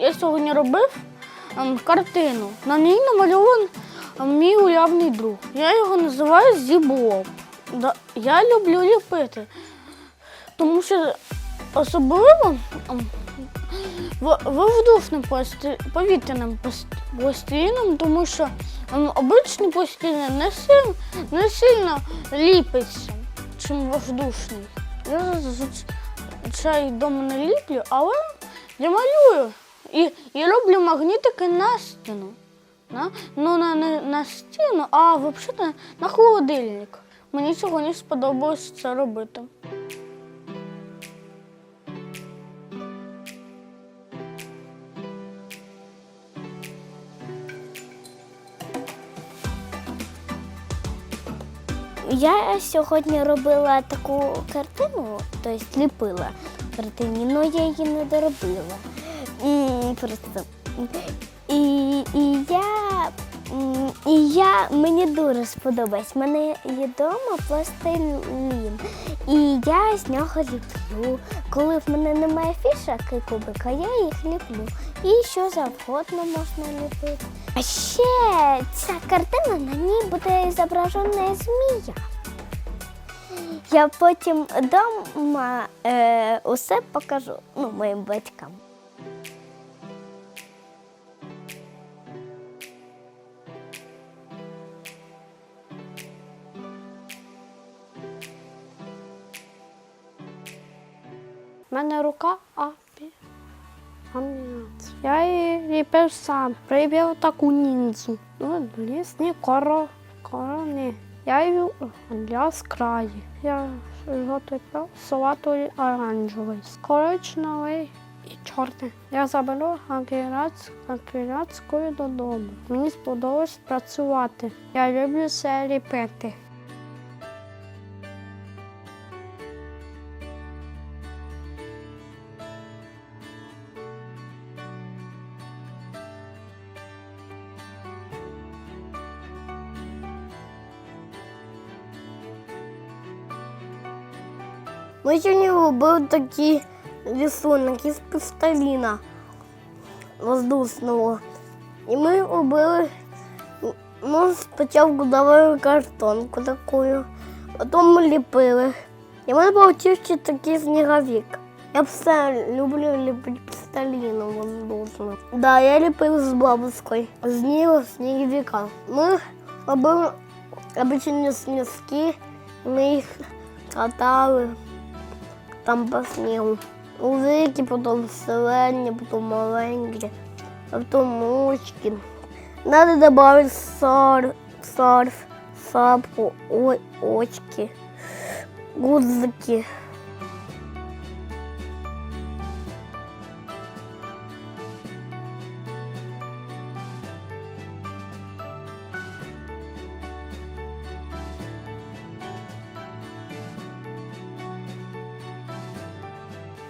Я сьогодні робив ем, картину. На ній намальований ем, мій уявний друг. Я його називаю Зібло. Я люблю ліпити, тому що особливо ем, воздушним повітряним пласт- пластиліном, тому що обичний пластилін не, сильно, не сильно ліпиться, чим воздушний. Я зазвичай вдома не ліплю, але я малюю і, і роблю магнітики на стіну. На, ну, на, не на стіну, а взагалі на холодильник. Мені сьогодні сподобалось це робити. Я сьогодні робила таку картину, тобто ліпила картині, але я її не доробила. Просто. І, і я, і я мені дуже сподобається. У мене є вдома пластилін. І я з нього ліплю. Коли в мене немає фішок і кубика, я їх ліплю. І що завгодно можна ліпити. А ще ця картина на ній буде зображена змія. Я потім вдома е, усе покажу ну, моїм батькам. Мене рука. Аміац. Я її ліпив сам. Прибив таку ніндзу. Ну, лісні коро. Корони. Я її для скраї. Я його тепер салатовий оранжевий, коричневий і чорний. Я заберу агірац, додому. Мені сподобалось працювати. Я люблю все ліпити. Ми сьогодні робили такі рисунок із пластиліна воздушного. І ми робили ну, спочатку давали картонку таку, потім ми ліпили. І в мене вийшов такий сніговик. Я все люблю ліпити пластиліном воздушним. Да, я ліпив з бабушкою. З нього сніговика. Ми робили обичайні сніжки, ми їх катали там по снігу. Великі, потім зелені, потім маленькі, а потім мучки. Надо добавить сар, сарф, сапку, ой, очки, гудзики.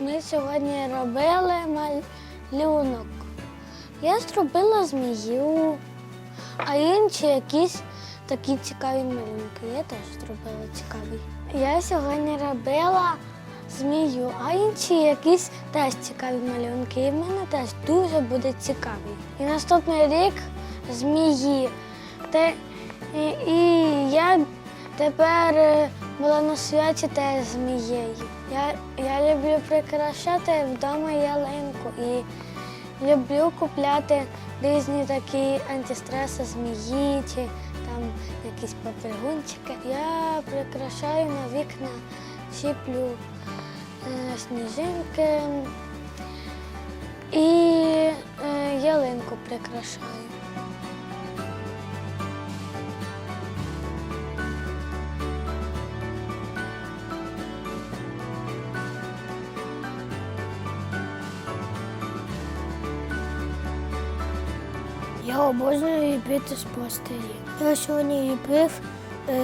Ми сьогодні робили малюнок. Я зробила змію, а інші якісь такі цікаві малюнки. Я теж зробила цікаві. Я сьогодні робила змію, а інші якісь теж цікаві малюнки. І в мене теж дуже буде цікавий. І наступний рік змії. Те, і, і я тепер е, була на святі теж змією. Я, я люблю прикрашати вдома ялинку і люблю купляти різні такі антистреси, змії чи там якісь попригунчики. Я прикрашаю на вікна, чіплю е, сніжинки і е, ялинку прикрашаю. Я обожнюю ліпити з пластиліну. Я сьогодні ліпив е,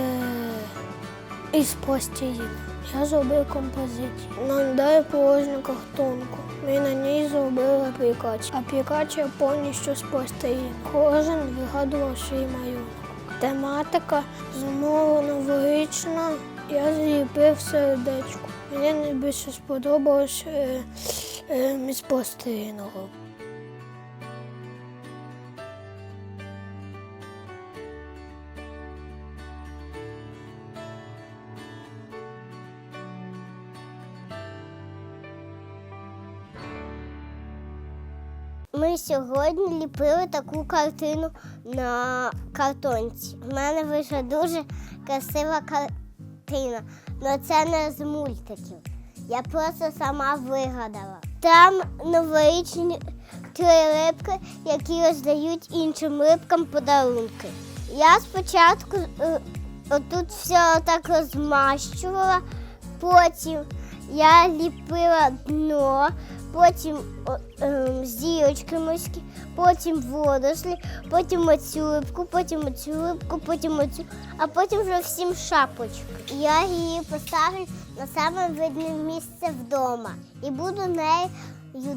із пластиліну. Я зробив композицію. Нам дали положну картонку. Ми на ній зробили аплікацію. Аплікація повністю з пластиліну. Кожен вигадував свій малюнок. Тематика знову новорічна. Я зліпив сердечко. Мені найбільше сподобалось е, е, пластиліну. Ми сьогодні ліпили таку картину на картонці. У мене вийшла дуже красива картина. але це не з мультиків. Я просто сама вигадала. Там новорічні три рибки, які роздають іншим рибкам подарунки. Я спочатку е, отут все так розмащувала, потім я ліпила дно, потім ем, з морські, потім водорослі, потім оцю рибку, потім оцю рибку, потім оцю, а потім вже всім шапочку. Я її поставлю на саме видне місце вдома і буду нею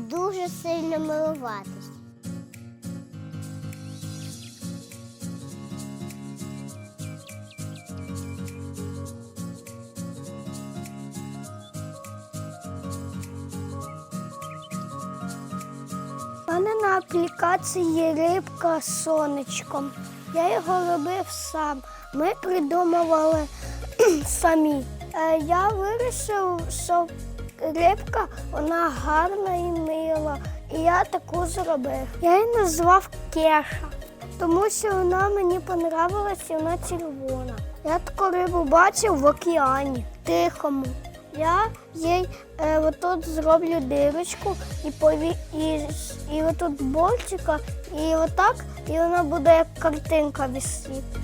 дуже сильно милуватись. Аплікації рибка сонечком. Я його робив сам. Ми придумували самі. Е, Я вирішив, що рибка вона гарна і мила. І я таку зробив. Я її назвав Кеша, тому що вона мені понравилась вона червона. Я таку рибу бачив в океані, тихому. Я їй е, отут зроблю дирочку і пові... і, і отут бортика, і отак, і вона буде як картинка висіти.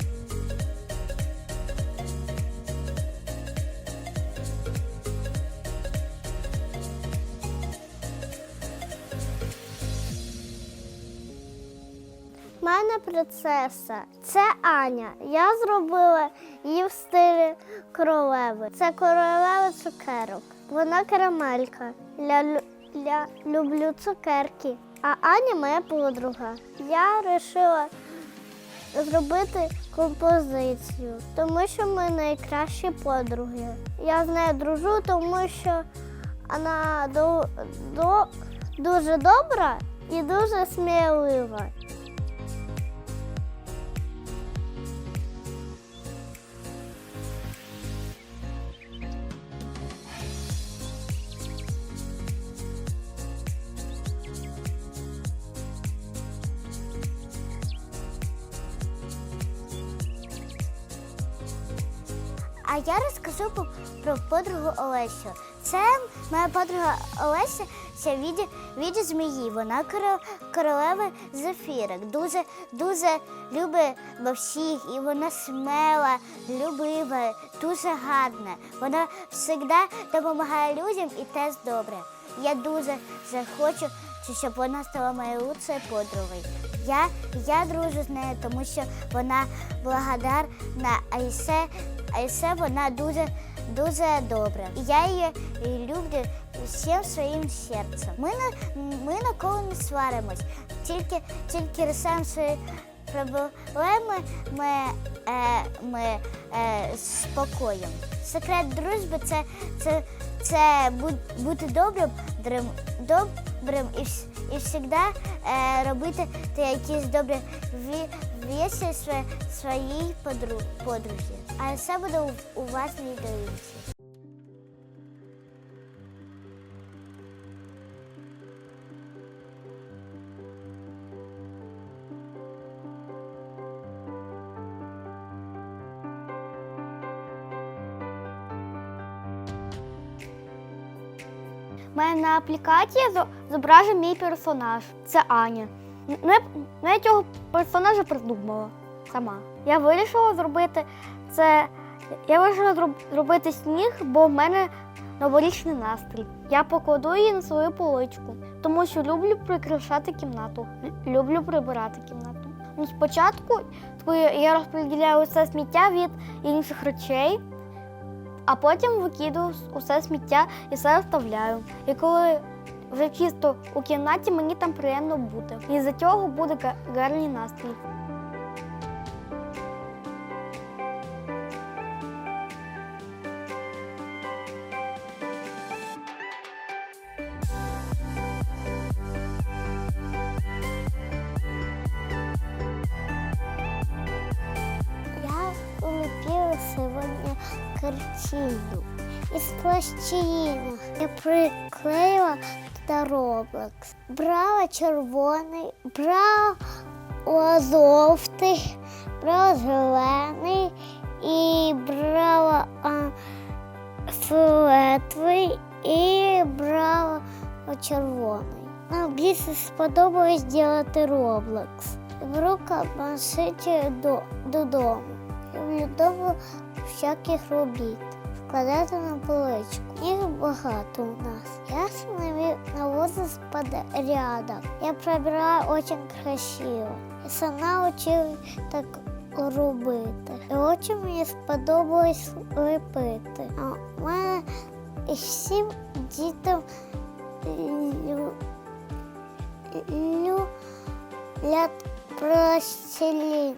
Принцеса. Це Аня. Я зробила її в стилі королеви. Це королева цукерок. Вона карамелька. Я, я люблю цукерки. А Аня моя подруга. Я вирішила зробити композицію, тому що ми найкращі подруги. Я з нею дружу, тому що вона до, до, дуже добра і дуже смілива. А я розкажу про подругу Олесю. Це моя подруга Олеся це віді, віді змії. Вона королева зефірок. Дуже дуже любить всіх, і вона смела, любива, дуже гарна. Вона завжди допомагає людям і теж добре. Я дуже захочу, щоб вона стала моєю лучшою подругою. Я, я дружу з нею, тому що вона благодарна, а і все, а і все вона дуже, дуже добра. І я її люблю всім своїм серцем. Ми, ми ніколи не сваримось, тільки, тільки рисуємо свої проблеми ми, е, ми е, спокоєм. Секрет дружби це, це, це бу- бути добрим, добрим і, і завжди е, робити якісь добрі ві- вісі своїй подру, подрузі. А все буде у, вас на У мене на аплікації зо- зображений мій персонаж. Це Аня. Ну, я, ну, я цього персонажа придумала сама. Я вирішила зробити це. Я вирішила зробити сніг, бо в мене новорічний настрій. Я покладу її на свою поличку, тому що люблю прикрашати кімнату, люблю прибирати кімнату. Ну, спочатку я розподіляю усе сміття від інших речей, а потім викидаю усе сміття і все вставляю. І коли вже чисто у кімнаті, мені там приємно бути. І за цього буде гарний настрій. Картину из пластилина. Я приклеила та Roblox. Брала червоний, брала жовтий, брала зелений і брала фіолетовий і брала червоний. Нам більше сподобалось Roblox. Беру кабаншиті до, додому. Люблю всяких робіт. Вкладати на поличку. Їх багато у нас. Я з ними навозу порядок. Я прибираю дуже красиво. Я сама вчила так робити. І дуже мені сподобалось лепити. А у мене і всім дітям лю- люблять пластиліном.